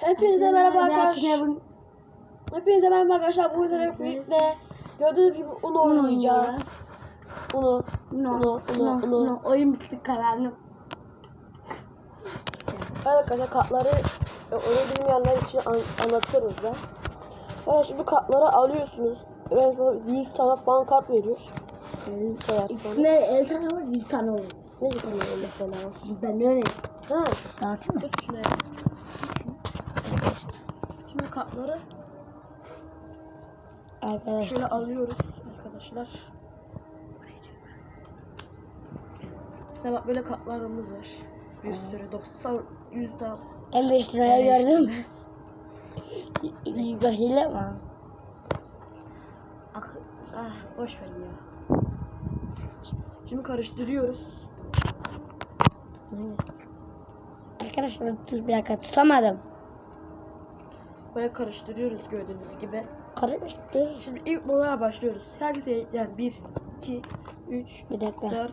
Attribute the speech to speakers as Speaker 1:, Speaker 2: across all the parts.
Speaker 1: Hepinize merhaba arkadaşlar. Hepinize merhaba arkadaşlar. Bu yüzden Fit'le gördüğünüz gibi Uno oynayacağız. Uno,
Speaker 2: No,
Speaker 1: Uno,
Speaker 2: no,
Speaker 1: Uno, Uno.
Speaker 2: no, oyun bitti kararını.
Speaker 1: Evet arkadaşlar kartları e, onu bilmeyenler için an- anlatırız da. Evet şimdi kartları alıyorsunuz. Ben sana 100 tane falan kart veriyor.
Speaker 2: İkisinde 50 tane var, 100 tane olur.
Speaker 1: Ne istiyor mesela?
Speaker 2: Ben öyle.
Speaker 1: Ha,
Speaker 2: Dağıtayım mı?
Speaker 1: tut şunu kartları
Speaker 2: Arkadaşlar.
Speaker 1: şöyle alıyoruz arkadaşlar. Mesela bak böyle kartlarımız var. Bir sürü 90 100 tane
Speaker 2: 55 liraya gördüm. Hile mi?
Speaker 1: Ah, ah boş ver ya. Şimdi karıştırıyoruz.
Speaker 2: Arkadaşlar dur bir dakika tutamadım.
Speaker 1: Böyle karıştırıyoruz gördüğünüz gibi.
Speaker 2: Karıştır.
Speaker 1: Şimdi ilk boyaya başlıyoruz. Herkese yani 1, 2, 3,
Speaker 2: Bir dakika.
Speaker 1: 4,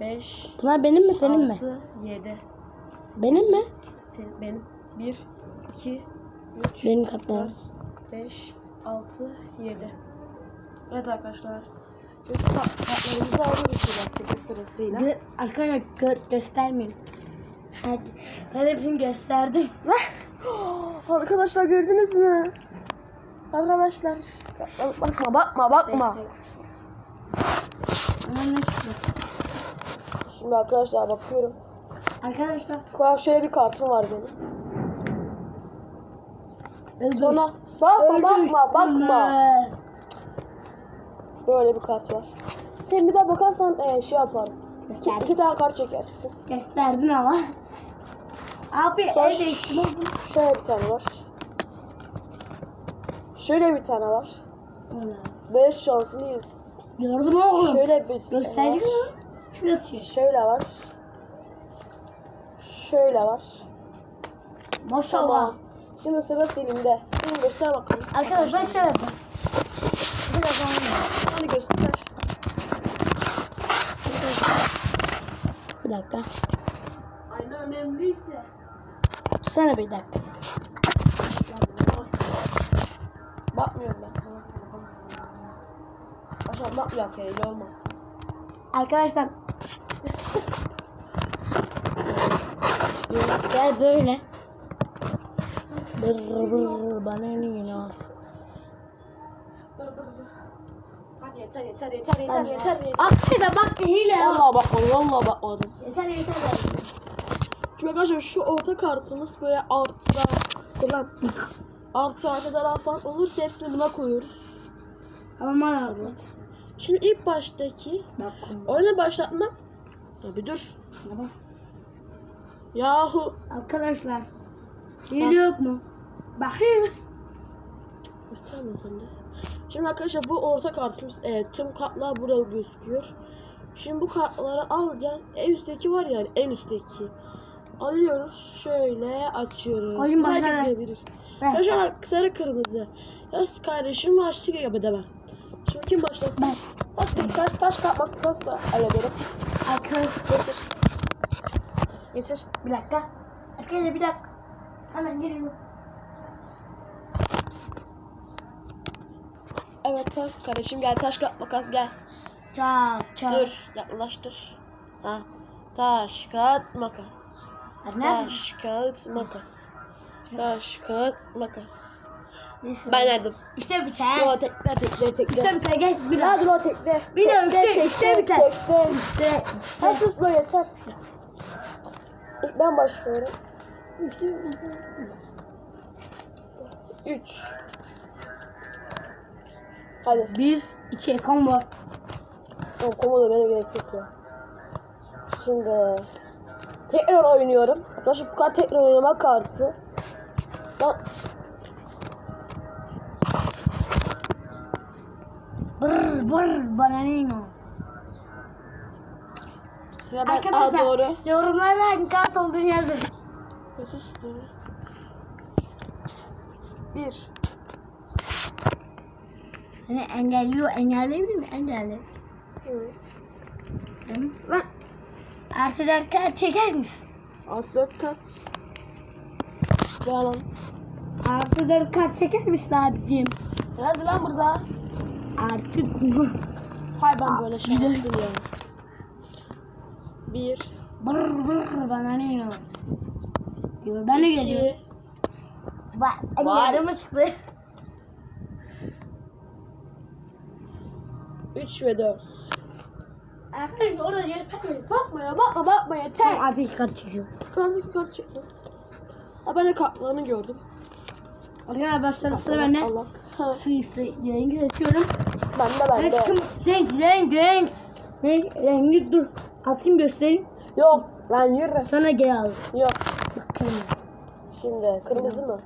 Speaker 1: 5,
Speaker 2: Bunlar benim mi senin mi?
Speaker 1: 6, 7.
Speaker 2: Benim mi?
Speaker 1: Senin, benim. 1, 2, 3,
Speaker 2: Benim
Speaker 1: 4,
Speaker 2: katlarım.
Speaker 1: 5, 6, 7. Evet arkadaşlar. Şimdi kartlarımızı alıyoruz 8 sırasıyla.
Speaker 2: Gö arkadaşlar gö göstermeyin. Hadi. Ben hepsini gösterdim.
Speaker 1: Arkadaşlar gördünüz mü? Arkadaşlar. Bakma bakma bakma. Şimdi arkadaşlar bakıyorum.
Speaker 2: Arkadaşlar.
Speaker 1: Bak şöyle bir kartım var benim. Sonra bakma bakma bakma. Böyle bir kart var. Sen bir daha bakarsan e, şey yaparım. İki,
Speaker 2: Gösterdim.
Speaker 1: iki tane kart çekersin.
Speaker 2: Gösterdin ama. Abi
Speaker 1: Sonra ş- şöyle bir tane var. Şöyle bir tane var. Beş şanslıyız.
Speaker 2: Gördüm oğlum.
Speaker 1: Şöyle bir var.
Speaker 2: mi? Şurada tutuyor.
Speaker 1: Şöyle var. Şöyle var.
Speaker 2: Maşallah.
Speaker 1: Tamam. Şimdi sıra Selim'de. Selim göster bakalım.
Speaker 2: Arkadaşlar şöyle yapın. Biraz oynayalım.
Speaker 1: Hadi göster.
Speaker 2: Bir dakika.
Speaker 1: Ayna önemliyse.
Speaker 2: Tutsana bir dakika.
Speaker 1: Bakmıyorum ben. Aşağı bakmayak ya öyle olmaz.
Speaker 2: Arkadaşlar. Gel böyle. Bır bır bana
Speaker 1: dur. Hadi yeter yeter yeter yeter yeter yeter.
Speaker 2: Aksine bak hile ya.
Speaker 1: Vallahi bakmadım vallahi bakmadım.
Speaker 2: Yeter yeter.
Speaker 1: Şimdi arkadaşlar şu orta kartımız böyle artılar falan artı artılar falan olursa hepsini buna koyuyoruz.
Speaker 2: Ama aldı.
Speaker 1: Şimdi ilk baştaki
Speaker 2: Bak.
Speaker 1: oyunu başlatmak Ya bir dur.
Speaker 2: Bak.
Speaker 1: Yahu.
Speaker 2: Arkadaşlar. Hile yok mu? Bakayım.
Speaker 1: Gösterme sen de. Şimdi arkadaşlar bu orta kartımız. Evet tüm kartlar burada gözüküyor. Şimdi bu kartları alacağız. En üstteki var yani en üstteki. Alıyoruz. Şöyle açıyoruz.
Speaker 2: Oyun başladı.
Speaker 1: görebilir.
Speaker 2: Ben.
Speaker 1: Ya şu an sarı kırmızı. Yaz kardeşim başlık yapı deme. Şimdi kim başlasın?
Speaker 2: Ben.
Speaker 1: Taş taş taş kağıt makas da hallederim.
Speaker 2: Arkadaşlar.
Speaker 1: Getir. Getir.
Speaker 2: Bir dakika. Arkadaşlar bir dakika. Hemen geliyorum.
Speaker 1: Evet taş kardeşim gel taş kağıt makas gel.
Speaker 2: Çak çak.
Speaker 1: Dur yaklaştır. Ha. Taş kağıt makas. Taş kağıt makas. Taş kağıt makas.
Speaker 2: Neyse.
Speaker 1: Ben nerede?
Speaker 2: İşte bir
Speaker 1: Yo
Speaker 2: tane.
Speaker 1: tekle tekle tekle.
Speaker 2: İşte bir tane. Gel bir
Speaker 1: Hadi.
Speaker 2: Bir de
Speaker 1: Tekle,
Speaker 2: işte- işte
Speaker 1: tekle,
Speaker 2: bir tane.
Speaker 1: tekle.
Speaker 2: İşte.
Speaker 1: Ha sus lo yeter. İlk ben başlıyorum.
Speaker 2: İşte.
Speaker 1: 3 Hadi.
Speaker 2: Bir, iki ekran var.
Speaker 1: Tamam komodo bana gerek yok ya. Şimdi tekrar oynuyorum. Arkadaşlar bu kart tekrar oynama kartı. Lan
Speaker 2: Brr brr bana ne o?
Speaker 1: sıra ben
Speaker 2: Arkadaşlar
Speaker 1: Aa, doğru.
Speaker 2: yorumlara hangi kart olduğunu yazın.
Speaker 1: Sus doğru. Bir.
Speaker 2: Hani engelliyor, engelleyebilir mi? Engelli.
Speaker 1: Hı.
Speaker 2: Lan. Artı dört kart çeker misin?
Speaker 1: Alt dört kat. Bağlan.
Speaker 2: Artı dört kart çeker misin abicim?
Speaker 1: Nerede lan burada?
Speaker 2: Artık
Speaker 1: Hay ben böyle şanslıyım ya. Bir,
Speaker 2: Brr brr bana ne Ben de geliyorum.
Speaker 1: iki,
Speaker 2: Bak
Speaker 1: Var.
Speaker 2: yarıma çıktı.
Speaker 1: üç ve dört.
Speaker 2: Arkadaşlar orada göstermiyor.
Speaker 1: Bakma ya bakma bakma yeter.
Speaker 2: İki kart çekiyorum.
Speaker 1: Kırmızı kart çıktı. Ha ben de kartlarını gördüm.
Speaker 2: Arkadaşlar sıra bende.
Speaker 1: Allah. Ha,
Speaker 2: Su ise rengi açıyorum.
Speaker 1: ben de ben de.
Speaker 2: Aşkım renk renk renk. Renk rengi dur. Atayım göstereyim.
Speaker 1: Yok lan yürü.
Speaker 2: Sana geri al.
Speaker 1: Yok.
Speaker 2: Bak kırmızı.
Speaker 1: Şimdi kırmızı mı?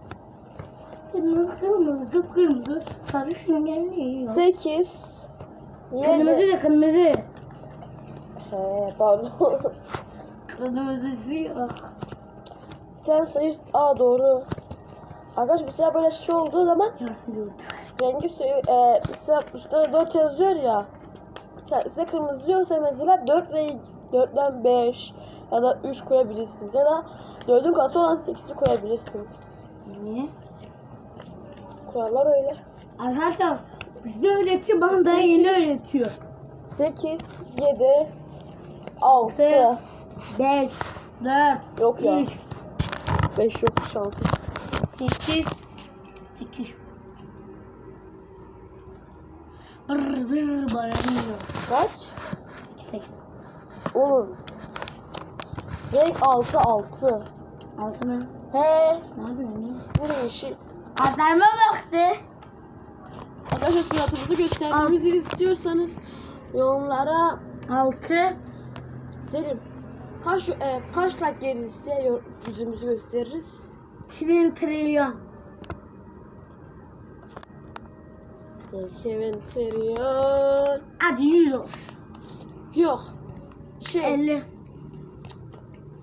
Speaker 2: Kırmızı kırmızı kırmızı. Sarı şunu gelmiyor.
Speaker 1: Sekiz.
Speaker 2: Kırmızı
Speaker 1: Yedi.
Speaker 2: da kırmızı.
Speaker 1: He pardon.
Speaker 2: Kırmızısı yok.
Speaker 1: Sen sayı... Aa doğru. Arkadaş mesela böyle şey olduğu zaman rengi suyu e, mesela üstüne 4 yazıyor ya. Sen, size kırmızı diyorsa mesela 4 renk 4'ten 5 ya da 3 koyabilirsiniz ya da 4'ün katı olan 8'i koyabilirsiniz.
Speaker 2: Niye?
Speaker 1: Kurallar öyle.
Speaker 2: Arkadaşlar size öğretiyor bana daha yeni öğretiyor.
Speaker 1: 8, 7, 6.
Speaker 2: 5, 4,
Speaker 1: Yok ya.
Speaker 2: 3,
Speaker 1: 5 yok şansı.
Speaker 2: 8, 8. Brr brr bana.
Speaker 1: Kaç?
Speaker 2: 8.
Speaker 1: Oğlum. Renk 6 6.
Speaker 2: Altına.
Speaker 1: He.
Speaker 2: Ne yapıyorsun?
Speaker 1: Bu yeşil.
Speaker 2: Adlarıma baktı.
Speaker 1: Arkadaşlar suratımızı göstermemizi istiyorsanız yorumlara
Speaker 2: 6.
Speaker 1: Selim kaç e, kaç like gelirse yüzümüzü gösteririz.
Speaker 2: Trilyon trilyon.
Speaker 1: Kevin Terion.
Speaker 2: Hadi 100 olsun.
Speaker 1: Yok. Şey
Speaker 2: 50.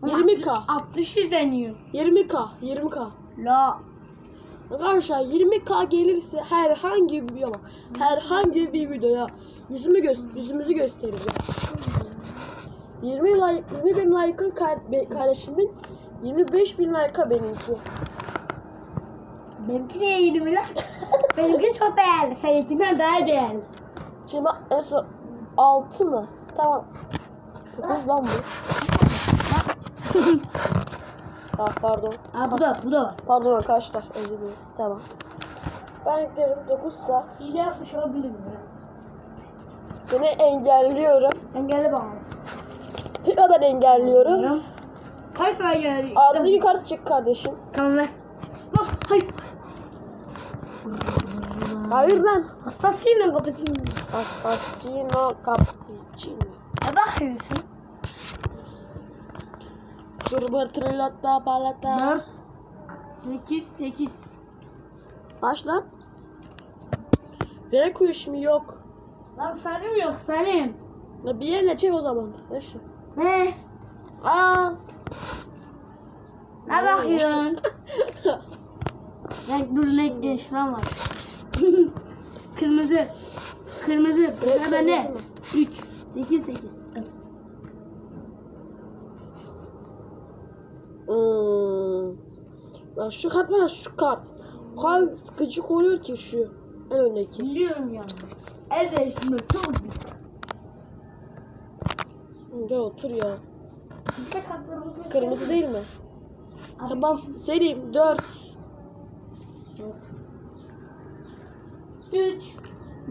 Speaker 1: 20k.
Speaker 2: 60 deniyor.
Speaker 1: 20k. 20k.
Speaker 2: La.
Speaker 1: Arkadaşlar 20k gelirse herhangi bir bak herhangi bir videoya yüzümü gö- yüzümüzü göstereceğim. 20 like 20 bin like'ın kardeşimin 25 bin like'a benimki.
Speaker 2: Benimki de 20 lan. Benimki çok değerli. Seninkinden daha değerli.
Speaker 1: Şimdi en son 6 mı? Tamam. 9 lan bu. ah pardon.
Speaker 2: Aa bu da bu da var.
Speaker 1: Pardon arkadaşlar özür dileriz. Tamam. Ben giderim 9 sa
Speaker 2: Hile yapmış olabilirim ya.
Speaker 1: seni engelliyorum.
Speaker 2: Engelli bana.
Speaker 1: Tekrardan engelliyorum.
Speaker 2: Kaç var geldi?
Speaker 1: Artı yukarı çık kardeşim.
Speaker 2: Tamam ver. Bak hayır.
Speaker 1: Hayır lan.
Speaker 2: Hastasıyla kapatayım.
Speaker 1: Assassino cappuccino.
Speaker 2: Ne bakıyorsun?
Speaker 1: Turbo trilotta palata.
Speaker 2: 4 8 8
Speaker 1: Kaç lan? Renk uyuşumu yok.
Speaker 2: Lan sarım yok sarım.
Speaker 1: La bir yerine çek o zaman. Eşi.
Speaker 2: Ne?
Speaker 1: Aa.
Speaker 2: Ne bakıyorsun? Renk dur renk değişmem var. Kırmızı. Kırmızı. Sıra bende. 3 8 8
Speaker 1: Hmm. Ya şu kart var şu kart. Kadar sıkıcı oluyor ki şu. En öndeki.
Speaker 2: Biliyorum ya. Evet şimdi çok güzel.
Speaker 1: Gel otur ya. Kırmızı değil mi? Tamam. Selim 4.
Speaker 2: 3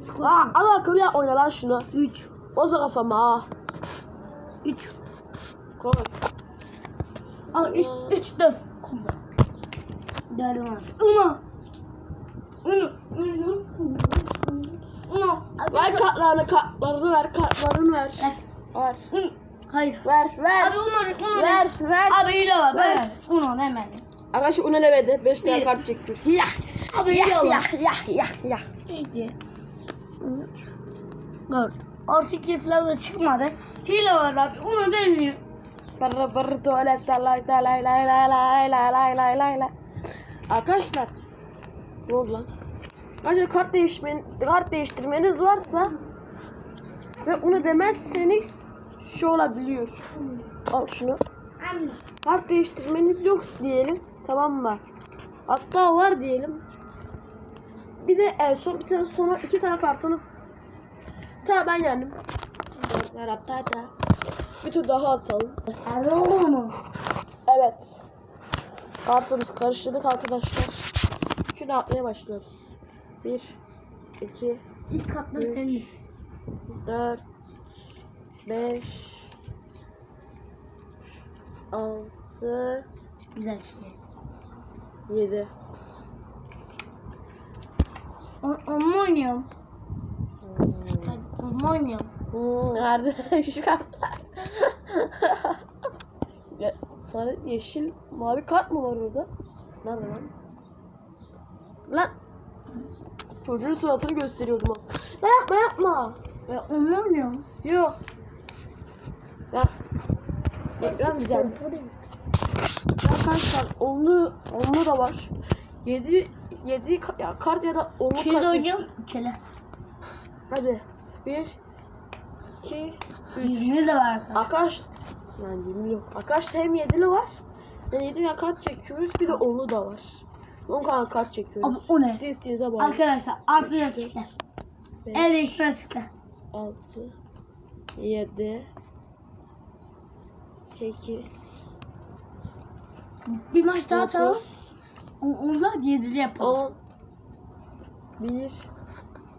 Speaker 2: 3
Speaker 1: Aa, al akıllı ya oyna lan şunu.
Speaker 2: 3
Speaker 1: Boza kafama ha.
Speaker 2: 3
Speaker 1: Koy.
Speaker 2: Al 3 3 4 Dört var. Uma. Uma. Uma.
Speaker 1: Ver kartlarını, kartlarını ver, kartlarını ver.
Speaker 2: Ver.
Speaker 1: Ver.
Speaker 2: Hayır.
Speaker 1: Ver, ver.
Speaker 2: Abi Uma. Uma.
Speaker 1: Ver, ver.
Speaker 2: Abi hile var.
Speaker 1: Ver.
Speaker 2: Uma hemen.
Speaker 1: Arkadaşlar unelemedi. 5 tane kart çekti. Ya.
Speaker 2: Abi
Speaker 1: Ya,
Speaker 2: hile
Speaker 1: ya,
Speaker 2: var.
Speaker 1: ya, ya, ya.
Speaker 2: İki. Dört. Artı iki falan da çıkmadı. Hile var abi. Una demiyor.
Speaker 1: Bırı tuvalette lay lay lay lay lay lay lay lay lay lay lay. Arkadaşlar. Ne oldu lan? Arkadaşlar kart değişmen, kart değiştirmeniz varsa ve onu demezseniz şu olabiliyor. Al şunu. Kart değiştirmeniz yok diyelim. Tamam mı? Hatta var diyelim. Bir de en son bir tane sonra iki tane kartınız. Tamam ben yendim. Bir tur daha atalım. Evet. Kartımız karıştırdık arkadaşlar. Şunu atmaya başlıyoruz. 1 2
Speaker 2: İlk katları senin.
Speaker 1: 3 4 5 6
Speaker 2: Güzel şey.
Speaker 1: 7
Speaker 2: O, onunla oynuyorum. Oynuyorum.
Speaker 1: Hmm, nerede şu kartlar? ya, sarı, yeşil, mavi kart mı var orada? Nerede lan? Lan! Çocuğun suratını gösteriyordum aslında. Ya yapma yapma.
Speaker 2: Ben onunla oynuyorum.
Speaker 1: Yok. Ya. Ekran güzel. Arkadaşlar onlu, onlu da var. 7 7 ya kart ya da onlu kart.
Speaker 2: oynuyorum. Kele.
Speaker 1: Hadi. 1 2 3
Speaker 2: Yüzünü de var arkadaşlar.
Speaker 1: Akaş yani 20 yok. Akaş hem 7'li var. Yani 7 kart çekiyoruz. Bir de onlu da var. 10 tane kart çekiyoruz.
Speaker 2: Abi o ne?
Speaker 1: Siz isteğinize bağlı.
Speaker 2: Arkadaşlar artı da çıktı. Ekstra çıktı.
Speaker 1: 6 7 8
Speaker 2: Bir maç daha atalım.
Speaker 1: 9
Speaker 2: O- Onlar yedili yapalım.
Speaker 1: 10 1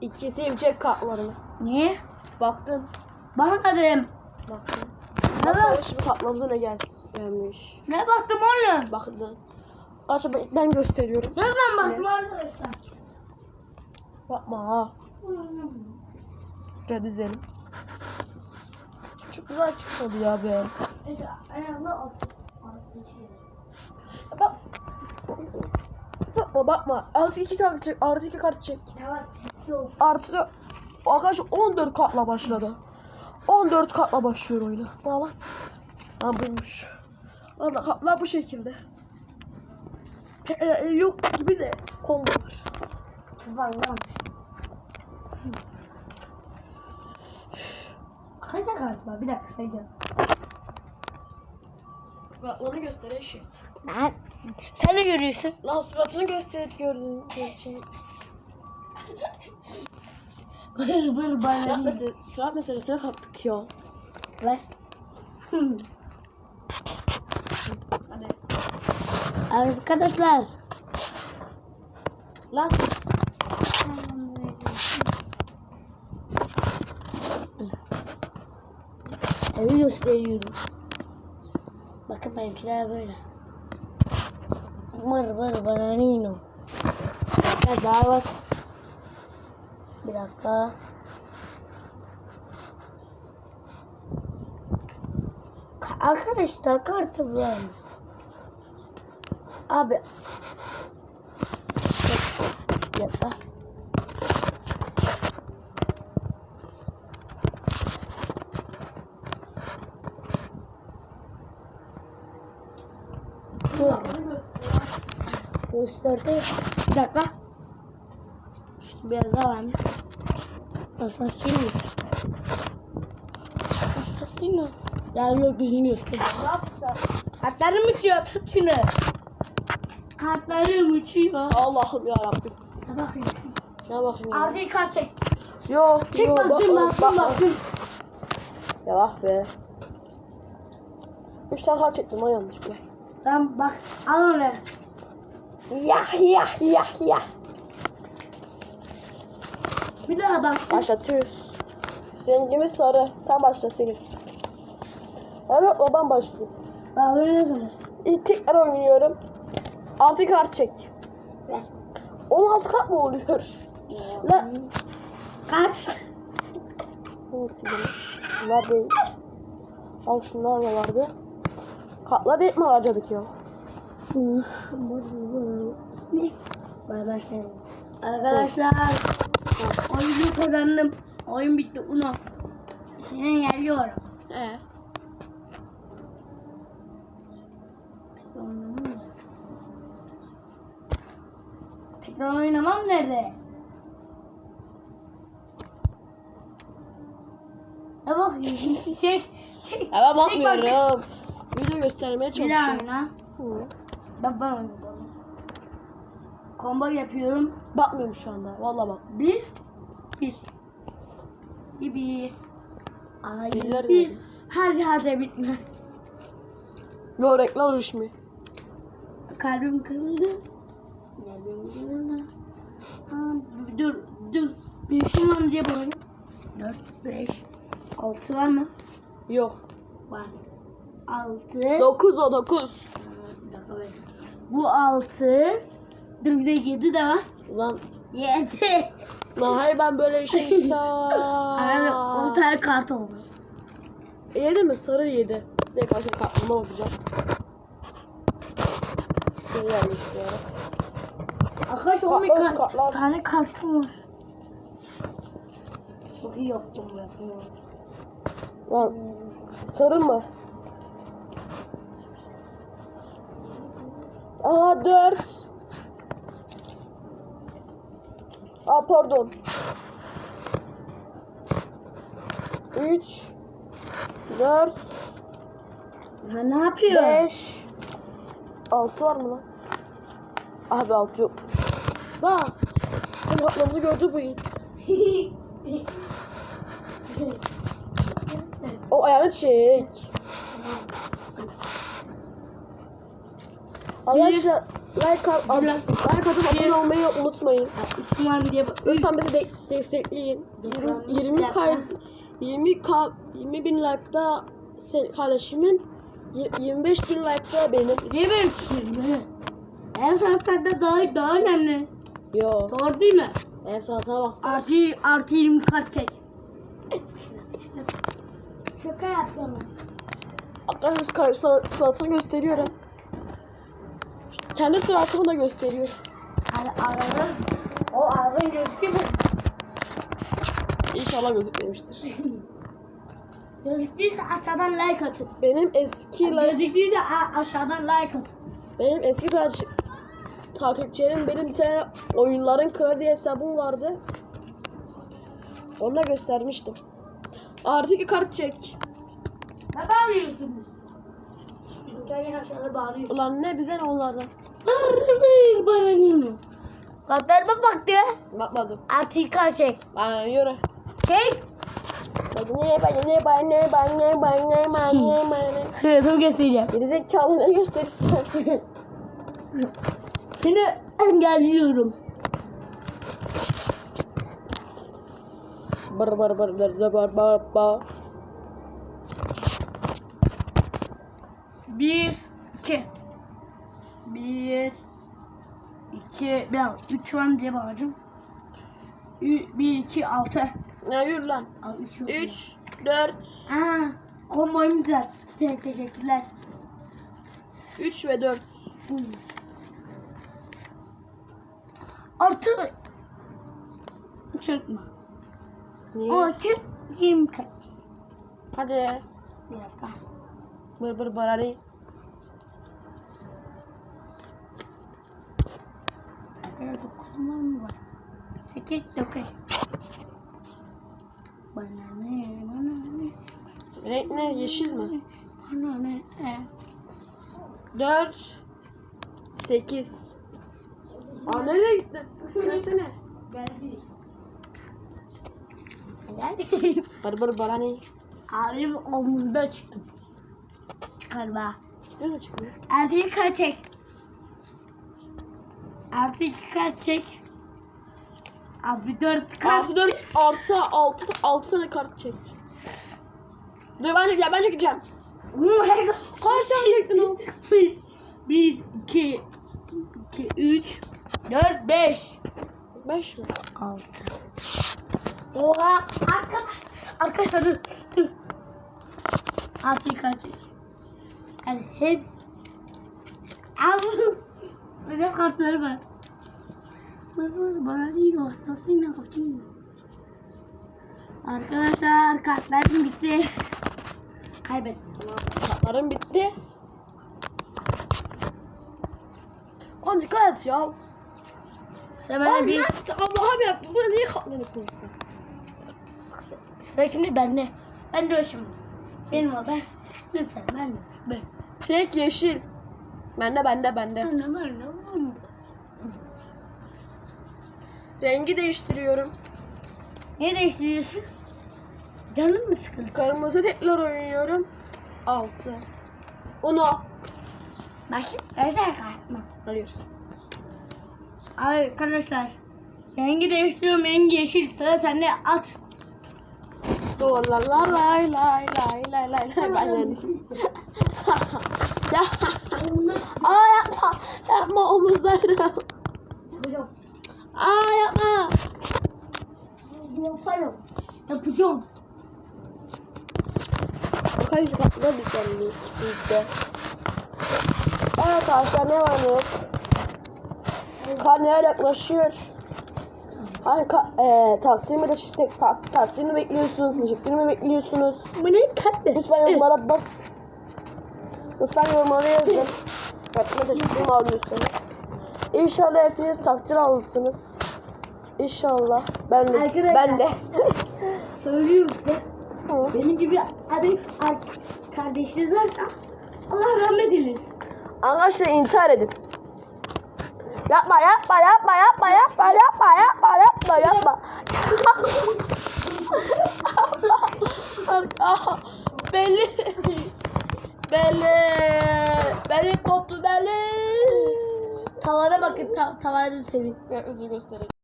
Speaker 1: 2 sevecek kartlarını.
Speaker 2: Niye?
Speaker 1: Baktım.
Speaker 2: Bakmadım.
Speaker 1: Baktım.
Speaker 2: Evet.
Speaker 1: Bakalım şimdi kartlarımıza ne gelsin. Gelmiş.
Speaker 2: Ne baktım oğlum?
Speaker 1: Baktım. Arkadaşlar ben, ben gösteriyorum.
Speaker 2: Ne ben baktım arkadaşlar?
Speaker 1: Bakma ha. Şöyle dizelim. Çok güzel çıkmadı ya be. Bak. Bakma bakma. Artı iki kart çek. Artı iki kart çek. Artı da arkadaş 14 kartla başladı. 14 kartla başlıyor oyuna. Valla. Ha buymuş. Valla kartlar bu şekilde. Ee, e, yok gibi de combo var.
Speaker 2: Vallahi. Kaç tane kart var? Bir dakika sayacağım.
Speaker 1: Bak onu gösteren şey.
Speaker 2: Ben. Sen de görüyorsun.
Speaker 1: Lan suratını gösterip gördüğün şey.
Speaker 2: Bır bır bana
Speaker 1: mesele, surat meselesine kalktık ya.
Speaker 2: Ver.
Speaker 1: Hadi.
Speaker 2: Arkadaşlar.
Speaker 1: Lan.
Speaker 2: Evi gösteriyorum. Bakın benimkiler böyle. Mır mır bananino. Ya daha var. Bir dakika. Ka- Arkadaşlar kartı var. Abi. Bir Dur. Gösterdi. Bir dakika. İşte biraz daha var. Asasino. Asasino. Ya yok yüzünü göster.
Speaker 1: Ne yapsa?
Speaker 2: Kartlarım uçuyor. Tut şunu. Kartlarım uçuyor.
Speaker 1: Allah'ım ya Rabbim.
Speaker 2: Ne bakıyorsun?
Speaker 1: Ne bakayım.
Speaker 2: Arkayı kart çek.
Speaker 1: Yok.
Speaker 2: Çek
Speaker 1: yok, bakma,
Speaker 2: baktım
Speaker 1: bakma.
Speaker 2: baktım.
Speaker 1: Ya ah be. Üç tane kart çektim o yanlışlıkla.
Speaker 2: Tamam bak. Al onu.
Speaker 1: Yah yah yah yah.
Speaker 2: Bir daha bak.
Speaker 1: Başlatıyoruz. Rengimiz sarı. Sen başla Selin. Evet babam başlıyor.
Speaker 2: Ne kadar.
Speaker 1: İlk tekrar oynuyorum. 6 kart çek.
Speaker 2: Ver.
Speaker 1: 16 kart mı oluyor? Lan.
Speaker 2: Kart.
Speaker 1: Bunlar değil. Al şunlar da vardı. Kartlar değil mi harcadık ya?
Speaker 2: Bay bay. Arkadaşlar. Oyunu kazandım. Oyun bitti. Uno. Yine geliyorum.
Speaker 1: Ee.
Speaker 2: Tekrar oynamam nerede? Ne bakıyorsun? çek. Çek.
Speaker 1: Ya ben
Speaker 2: Çek bak.
Speaker 1: Video göstermeye çalışıyorum.
Speaker 2: oyna.
Speaker 1: Hı.
Speaker 2: Ben ben oynadım. Combo yapıyorum.
Speaker 1: Bakmıyorum şu anda. Vallahi bak.
Speaker 2: Bir. Bir. Bir. Bir. Ay
Speaker 1: Birler
Speaker 2: bir.
Speaker 1: mi?
Speaker 2: Her yerde bitmez.
Speaker 1: Yo reklam düşmüyor.
Speaker 2: Kalbim kırıldı. Kalbim kırıldı. Aa, dur dur. İşim var mı diye bağırıyorum. Dört, beş, altı var mı?
Speaker 1: Yok.
Speaker 2: Var. Altı.
Speaker 1: 9 o 9.
Speaker 2: Bir dakika be. Bu altı. Dur bir de yedi de var.
Speaker 1: Lan
Speaker 2: Yedi.
Speaker 1: lan hayır ben böyle bir şey
Speaker 2: on
Speaker 1: ta.
Speaker 2: tane kart oldu.
Speaker 1: Yedi mi? Sarı yedi. Ne kaç kartlarıma bakacağım. Şöyle gelmiş ya.
Speaker 2: Arkadaşlar on bir
Speaker 1: Kartlar,
Speaker 2: kart,
Speaker 1: kartlar.
Speaker 2: tane kartım var. Çok iyi yaptım yapımı.
Speaker 1: Lan sarı mı? Aha 4. Aa pardon. 3 4
Speaker 2: Ha ne yapıyor?
Speaker 1: 5 6 var mı lan? Abi 6 yokmuş. Da. Benim aklımızı gördü bu it. O ayağını çek. Arkadaşlar like, at- ab- like atıp abone olmayı unutmayın.
Speaker 2: Var mı diye.
Speaker 1: Lütfen bizi de destekleyin. 20, 20 kay 20 k 20 bin like'da kardeşimin y- 25 bin like'da benim.
Speaker 2: Ne bekliyorsun? En saatlerde daha, daha önemli.
Speaker 1: Yo.
Speaker 2: Doğru değil mi?
Speaker 1: En saatine baksana.
Speaker 2: Artı, artı 20 kart çek. Şaka yapıyorum.
Speaker 1: Arkadaşlar suratını gösteriyor ha. Kendi suratını da gösteriyor.
Speaker 2: Hani aradın. O aradın gözüküyor mu?
Speaker 1: İnşallah gözükmemiştir.
Speaker 2: Gözüktüyse aşağıdan like atın.
Speaker 1: Benim eski like,
Speaker 2: Gözüktüyse aşağıdan like atın.
Speaker 1: benim eski takip takipçilerim benim bir tane oyunların kralı diye hesabım vardı. Onu da göstermiştim. Artı iki kart çek.
Speaker 2: Ne bağırıyorsunuz? Yine aşağıda bağırıyor.
Speaker 1: Ulan ne bize ne onlardan.
Speaker 2: Bağırmayın bana ne? Kartlarıma bak diye.
Speaker 1: Bakmadım.
Speaker 2: Artı iki kart çek.
Speaker 1: Bana yürü.
Speaker 2: Çek.
Speaker 1: Bana.
Speaker 2: Sırasını göstereceğim.
Speaker 1: Gerizekalı ne gösterirsin?
Speaker 2: Seni engelliyorum.
Speaker 1: Bar bar bar bar bar bar bar bar.
Speaker 2: Bir. Bir, iki, bir, üç var mı diye bağıracağım. Ü- Bir, iki, altı.
Speaker 1: Ne yürü lan.
Speaker 2: Al, üç. yok.
Speaker 1: 3 4
Speaker 2: Aa, komboyum güzel. Te- teşekkürler.
Speaker 1: 3 ve 4.
Speaker 2: Hı. Artı. Çökme.
Speaker 1: Niye?
Speaker 2: Artı 20 kart.
Speaker 1: Hadi.
Speaker 2: Bir dakika.
Speaker 1: Bar bar bar
Speaker 2: dokunma mı var? Sekiz, dokuz. Bana ne, bana ne,
Speaker 1: Renk ne? Yeşil mi?
Speaker 2: bana ne, e.
Speaker 1: 4 8 Aa nereye gitti? Gelsene.
Speaker 2: Geldi. Geldi.
Speaker 1: Bar bar bar hani.
Speaker 2: Abim omuzda çıktım. Çıkarma.
Speaker 1: Nerede çıkıyor?
Speaker 2: Kart çek. Artı iki kart çek. Abi dört kart.
Speaker 1: Artı 4 artı 6 6 tane kart çek. Dur ben çekeceğim ben çekeceğim.
Speaker 2: Oh my god.
Speaker 1: Kaç tane çektin oğlum?
Speaker 2: Bir, bir, iki, iki, üç, dört, beş.
Speaker 1: 5 mi?
Speaker 2: Altı. Oha. Arkadaş. Arkadaşlar dur. Dur. Altı kaç? Yani hepsi. Abi. Özel kartları var. Bana, değil o hastasıyla kaçayım. Arkadaşlar kartlarım bitti. Kaybettim.
Speaker 1: Kartlarım bitti. Oğlum dikkat et ya.
Speaker 2: Sen bana bir...
Speaker 1: ne yaptın? Allah'ım yaptı. Buna niye kartları koyuyorsun?
Speaker 2: Sıra kimde? Bende. Ben de şimdi. Benim o ben. Lütfen ben de. Ben.
Speaker 1: Tek yeşil. Bende bende bende.
Speaker 2: Ben de
Speaker 1: Rengi değiştiriyorum.
Speaker 2: Ne değiştiriyorsun? Canın mı sıkıldı?
Speaker 1: Kırmızı tekrar oynuyorum. 6. Uno.
Speaker 2: Başım özel kartma.
Speaker 1: Hayır.
Speaker 2: Arkadaşlar rengi değiştiriyorum rengi yeşil sıra sende at.
Speaker 1: Dolar lay lay lay lay lay lay lay ben yendim. ya. Aa yapma. Yapma omuzlarım. Aa yapma.
Speaker 2: Yaparım. Yapacağım.
Speaker 1: Bakayım şu kapıda düzenlik bizde. Evet arkadaşlar ne var ne yok. Karneye yaklaşıyor. Hayır ka e, takdimi de işte tak, takdimi bekliyorsunuz, teşekkürümü bekliyorsunuz.
Speaker 2: Bu ne?
Speaker 1: Lütfen yorumlara bas. Lütfen yorumlara yazın. Takdimi teşekkürümü alıyorsanız. İnşallah hepiniz takdir alırsınız. İnşallah. Ben de.
Speaker 2: Arkadaşlar.
Speaker 1: Ben de.
Speaker 2: Söylüyorum size. Benim gibi abi kardeşiniz varsa Allah rahmet eylesin.
Speaker 1: Arkadaşlar intihar edin. Yapma yapma yapma yapma yapma yapma yapma yapma yapma. Allah. Beni. Beni. Beni koptu beni.
Speaker 2: Tavana bakın ta tavanı sevin.
Speaker 1: Ben özür göstereyim.